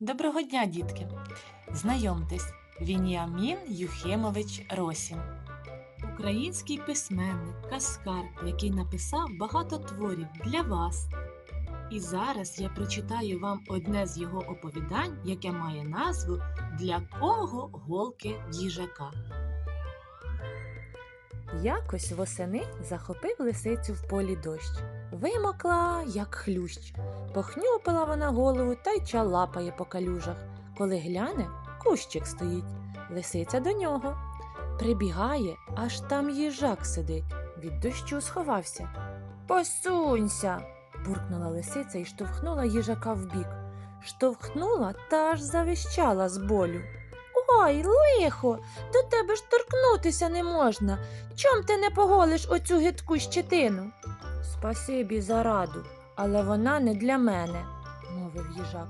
Доброго дня, дітки! Знайомтесь, Вініамін Юхимович Росін. Український письменник, каскар, який написав багато творів для вас. І зараз я прочитаю вам одне з його оповідань, яке має назву Для кого голки їжака. Якось восени захопив лисицю в полі дощ. Вимокла, як хлющ. Похнюпила вона голову та й чалапає по калюжах. Коли гляне, кущик стоїть. Лисиця до нього. Прибігає, аж там їжак сидить. Від дощу сховався. Посунься. буркнула лисиця і штовхнула їжака вбік. Штовхнула та аж завищала з болю. Ой, лихо, до тебе ж торкнутися не можна. Чом ти не поголиш оцю гидку щетину? Спасибі за раду, але вона не для мене, мовив їжак.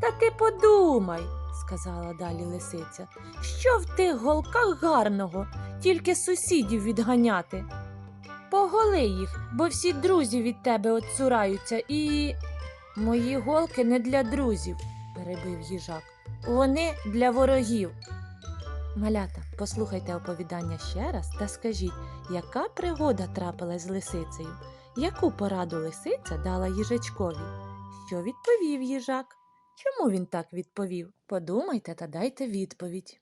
Та ти подумай, сказала далі лисиця, що в тих голках гарного, тільки сусідів відганяти. Поголи їх, бо всі друзі від тебе отцураються і. Мої голки не для друзів, перебив їжак. Вони для ворогів. Малята, послухайте оповідання ще раз та скажіть, яка пригода трапилась з лисицею? Яку пораду лисиця дала їжачкові? Що відповів їжак? Чому він так відповів? Подумайте та дайте відповідь.